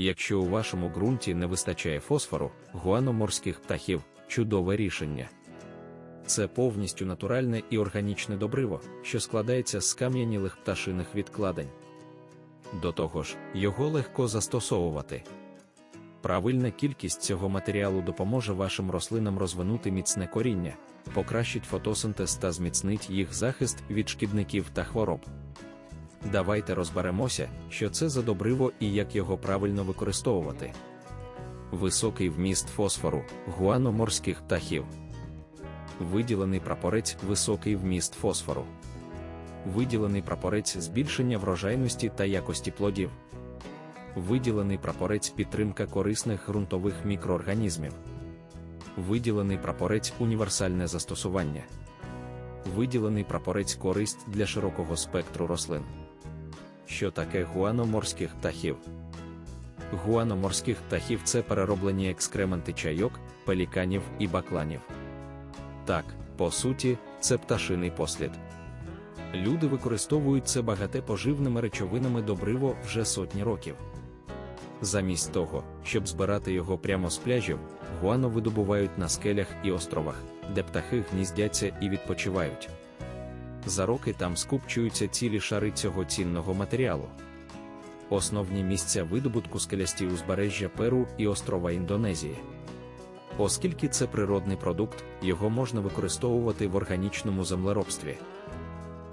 Якщо у вашому ґрунті не вистачає фосфору, гуано морських птахів чудове рішення. Це повністю натуральне і органічне добриво, що складається з кам'янілих пташиних відкладень. До того ж, його легко застосовувати. Правильна кількість цього матеріалу допоможе вашим рослинам розвинути міцне коріння, покращить фотосинтез та зміцнить їх захист від шкідників та хвороб. Давайте розберемося, що це за добриво і як його правильно використовувати. Високий вміст фосфору, гуано морських птахів. Виділений прапорець високий вміст фосфору. Виділений прапорець збільшення врожайності та якості плодів. Виділений прапорець підтримка корисних ґрунтових мікроорганізмів. Виділений прапорець універсальне застосування. Виділений прапорець користь для широкого спектру рослин. Що таке гуано морських птахів? Гуано морських птахів це перероблені екскременти чайок, пеліканів і бакланів. Так, по суті, це пташиний послід. Люди використовують це багате поживними речовинами добриво вже сотні років. Замість того, щоб збирати його прямо з пляжів, гуано видобувають на скелях і островах, де птахи гніздяться і відпочивають. За роки там скупчуються цілі шари цього цінного матеріалу. Основні місця видобутку скелясті узбережжя Перу і острова Індонезії. Оскільки це природний продукт, його можна використовувати в органічному землеробстві.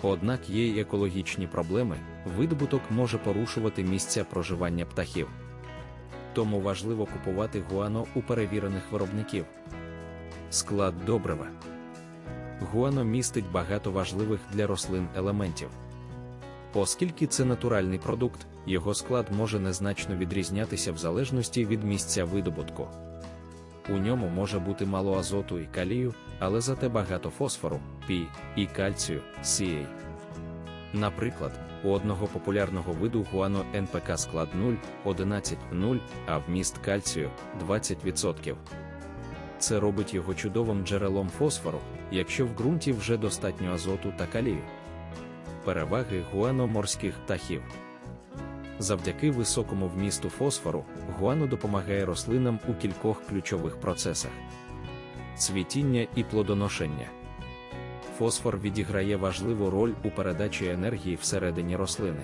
Однак є й екологічні проблеми, видобуток може порушувати місця проживання птахів. Тому важливо купувати гуано у перевірених виробників. Склад добрива. Гуано містить багато важливих для рослин елементів. Оскільки це натуральний продукт, його склад може незначно відрізнятися в залежності від місця видобутку. У ньому може бути мало азоту і калію, але зате багато фосфору, пі і кальцію, сієй. Наприклад, у одного популярного виду гуано НПК склад 0, 11, 0, а вміст кальцію 20%. Це робить його чудовим джерелом фосфору, якщо в ґрунті вже достатньо азоту та калію. Переваги гуано морських птахів. Завдяки високому вмісту фосфору, гуано допомагає рослинам у кількох ключових процесах: цвітіння і плодоношення. Фосфор відіграє важливу роль у передачі енергії всередині рослини.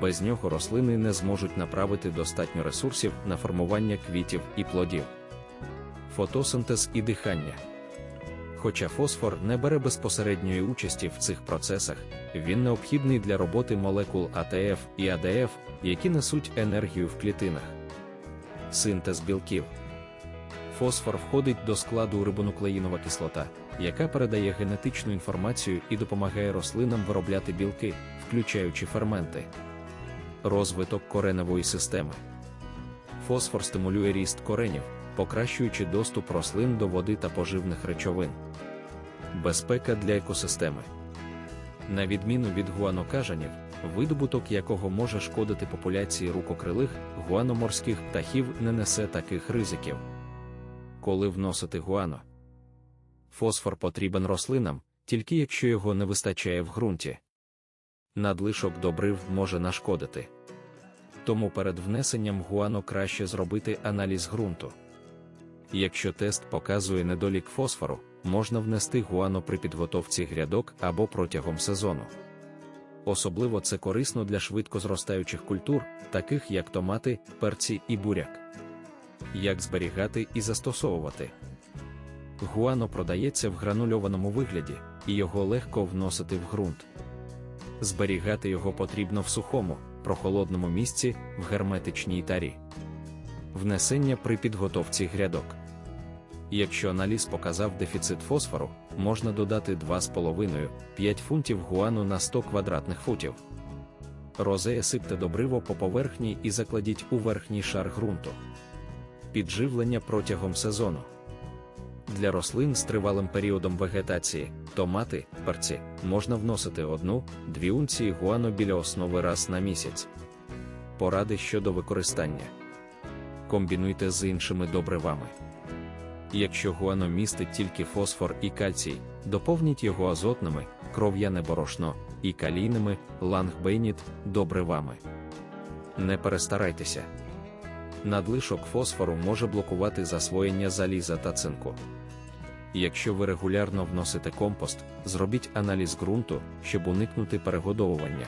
Без нього рослини не зможуть направити достатньо ресурсів на формування квітів і плодів. Фотосинтез і дихання. Хоча фосфор не бере безпосередньої участі в цих процесах, він необхідний для роботи молекул АТФ і АДФ, які несуть енергію в клітинах. Синтез білків. Фосфор входить до складу рибонуклеїнова кислота, яка передає генетичну інформацію і допомагає рослинам виробляти білки, включаючи ферменти. Розвиток кореневої системи. Фосфор стимулює ріст коренів, покращуючи доступ рослин до води та поживних речовин. Безпека для екосистеми. На відміну від гуанокажанів, видобуток якого може шкодити популяції рукокрилих, гуаноморських птахів не несе таких ризиків. Коли вносити гуано, фосфор потрібен рослинам, тільки якщо його не вистачає в ґрунті. Надлишок добрив може нашкодити. Тому перед внесенням гуано краще зробити аналіз ґрунту. Якщо тест показує недолік фосфору, можна внести гуано при підготовці грядок або протягом сезону. Особливо це корисно для швидко зростаючих культур, таких як томати, перці і буряк. Як зберігати і застосовувати. Гуано продається в гранульованому вигляді, і його легко вносити в ґрунт. Зберігати його потрібно в сухому, прохолодному місці в герметичній тарі. Внесення при підготовці грядок. Якщо аналіз показав дефіцит фосфору, можна додати 2,5-5 фунтів гуану на 100 квадратних футів. Розея сипте добриво по поверхні і закладіть у верхній шар ґрунту. Підживлення протягом сезону. Для рослин з тривалим періодом вегетації, томати, перці, можна вносити 1-2 унції гуану біля основи раз на місяць. Поради щодо використання. Комбінуйте з іншими добривами. Якщо гуано містить тільки фосфор і кальцій, доповніть його азотними, кров'яне борошно і калійними лангбейніт добривами. Не перестарайтеся. Надлишок фосфору може блокувати засвоєння заліза та цинку. Якщо ви регулярно вносите компост, зробіть аналіз ґрунту, щоб уникнути перегодовування.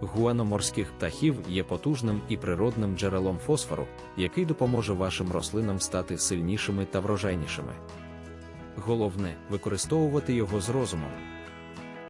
Гуано морських птахів є потужним і природним джерелом фосфору, який допоможе вашим рослинам стати сильнішими та врожайнішими. Головне використовувати його з розумом,